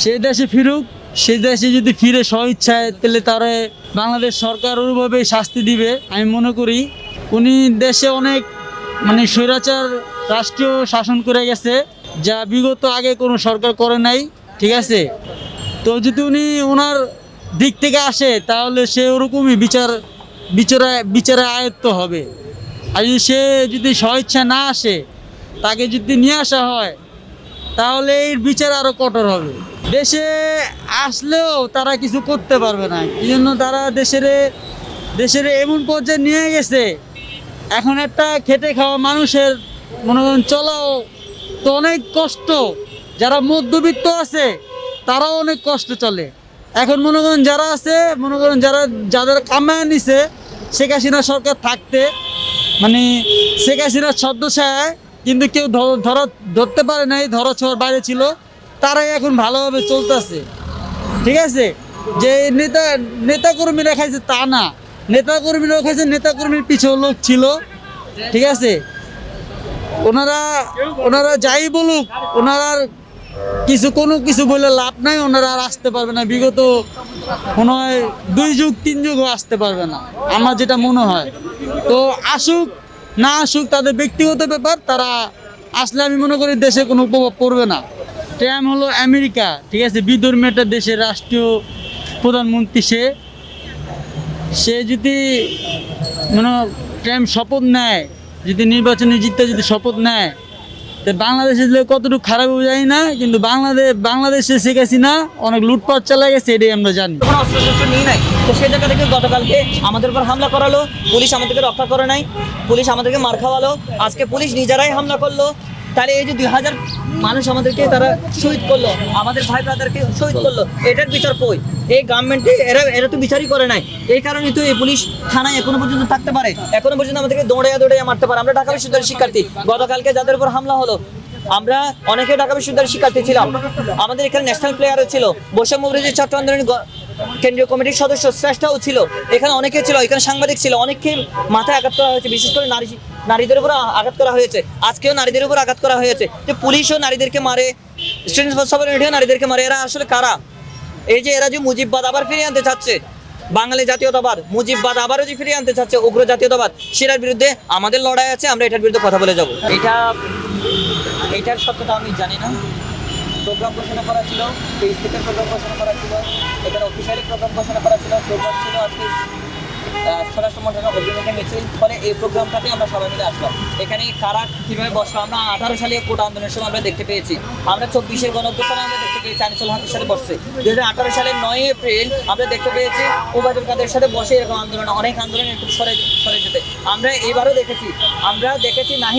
সে দেশে ফিরুক, সে দেশে যদি ফিরে স্বইচ্ছায়, তাহলে তারা বাংলাদেশ সরকার ওইভাবে শাস্তি দিবে, আমি মনে করি। উনি দেশে অনেক মানে স্বৈরাচার রাষ্ট্রীয় শাসন করে গেছে, যা বিগত আগে কোনো সরকার করে নাই, ঠিক আছে? তো যদি উনি ওনার দিক থেকে আসে, তাহলে সে ওরকমই বিচার, বিচারে বিচারে আয়ত্ত হবে। আর যদি সে যদি স্বইচ্ছা না আসে, তাকে যদি নিয়ে আসা হয়, তাহলে এর বিচার আরও কঠোর হবে। দেশে আসলেও তারা কিছু করতে পারবে না। এই জন্য তারা দেশের দেশের এমন পর্যায়ে নিয়ে গেছে? এখন একটা খেটে খাওয়া মানুষের মনে করেন চলাও তো অনেক কষ্ট। যারা মধ্যবিত্ত আছে, তারাও অনেক কষ্ট চলে। এখন মনে করেন যারা আছে, মনে করেন যারা, যাদের কামায় নিছে, শেখ হাসিনা সরকার থাকতে মানে শেখ হাসিনার ছদ্মছায় কিন্তু কেউ ধরা, ধরতে পারে নাই, ধরা, ছোঁয়ার বাইরে ছিল। তারাই এখন ভালোভাবে চলতেছে। ঠিক আছে? যে নেতা নেতা কর্মীরা খাইছে তা না। নেতা কর্মীরাও খাইছে নেতা কর্মীর পিছেও লোক ছিল। ঠিক আছে? ওনারা ওনারা যাই বলুক, ওনারা কিছু কোনো কিছু বলে লাভ নাই, ওনারা আর আসতে পারবে না। বিগত মনে হয় দুই যুগ, তিন যুগও আসতে পারবে না, আমার যেটা মনে হয়। তো আসুক, না আসুক, তাদের ব্যক্তিগত ব্যাপার, তারা আসলে আমি মনে করি দেশে কোনো প্রভাব পড়বে না। ট্রাম্প হলো আমেরিকা, ঠিক আছে? বিধর্মী একটা দেশের রাষ্ট্রীয় প্রধানমন্ত্রী সে। সে যদি মানে ট্রাম্প শপথ নেয়, যদি নির্বাচনে জিততে যদি শপথ নেয়, তো বাংলাদেশে যে কতটুকু খারাপ জানি না, কিন্তু বাংলাদেশ বাংলাদেশে শেখ হাসিনা অনেক লুটপাট চালা গেছে, এটাই আমরা জানি। কোনো অস্ত্র শস্ত্র নিয়ে নাই। তো সেই জায়গা থেকে গতকালকে আমাদের উপর হামলা করালো, পুলিশ আমাদেরকে রক্ষা করে নাই, পুলিশ আমাদেরকে মার খাওয়ালো, আজকে পুলিশ নিজেরাই হামলা করল। তাহলে এই যে দুই হাজার মানুষ আমাদেরকে তারা শহীদ করল, আমাদের ভাই ব্রাদারকে শহীদ করল, এটার বিচার কই? এই গভর্নমেন্টে এরা এরা তো বিচারই করে নাই। এই কারণে তো এই পুলিশ থানায় এখনও পর্যন্ত থাকতে পারে। এখনও পর্যন্ত আমাদেরকে দৌড়াইয়া দৌড়াইয়া মারতে পারে। আমরা ঢাকা বিশ্ববিদ্যালয়ের শিক্ষার্থী। গতকালকে যাদের উপর হামলা হলো, আমরা অনেকে ঢাকা বিশ্ববিদ্যালয়ের শিক্ষার্থী ছিলাম। আমাদের এখানে ন্যাশনাল প্লেয়ারও ছিল। বৈষম্য ছাত্র আন্দোলনের কেন্দ্রীয় কমিটির সদস্য শ্রেষ্ঠাও ছিল। এখানে অনেকে ছিল, এখানে সাংবাদিক ছিল, অনেককে মাথায় আঘাত করা হয়েছে, বিশেষ করে নারী, নারীদের উপর আঘাত করা হয়েছে। আজকেও নারীদের উপর আঘাত করা হয়েছে। যে পুলিশও নারীদেরকে মারে স্টুডেন্টস ফর নারীদেরকে মারে, এরা আসলে কারা? এই যে এরা যে মুজিববাদ আবার ফিরিয়ে আনতে চাচ্ছে, বাঙালি জাতীয়তাবাদ, মুজিববাদ আবারও যে ফিরিয়ে আনতে চাচ্ছে, উগ্র জাতীয়তাবাদ, সেটার বিরুদ্ধে আমাদের লড়াই আছে, আমরা এটার বিরুদ্ধে কথা বলে যাব। এটা, এটার সত্যতা আমি জানি না। প্রোগ্রাম ঘোষণা করা ছিল পেজ থেকে প্রোগ্রাম ঘোষণা করা ছিল, এখানে অফিসিয়ালি প্রোগ্রাম ঘোষণা করা ছিল, প্রোগ্রাম ছিল আজকে স্বরাষ্ট্র মন্ত্রণালয় অভিমুখে মিছিল, ফলে এই প্রোগ্রামটাতে আমরা সবাই মিলে আসলাম। এখানে কারা কীভাবে বসল, আমরা আঠারো সালে কোটা আন্দোলনের সময় আমরা দেখতে পেয়েছি। আমরা চব্বিশের গণ আমরা দেখতে পেয়েছি, আনিসুল হকের সাথে বসছে। দু হাজার আঠারো সালের নয় এপ্রিল আমরা দেখতে পেয়েছি ওবায়দুল কাদের সাথে বসে এরকম আন্দোলন, অনেক আন্দোলন এরকম সরে সরে যেতে। আমরা এবারও দেখেছি, আমরা দেখেছি নাহি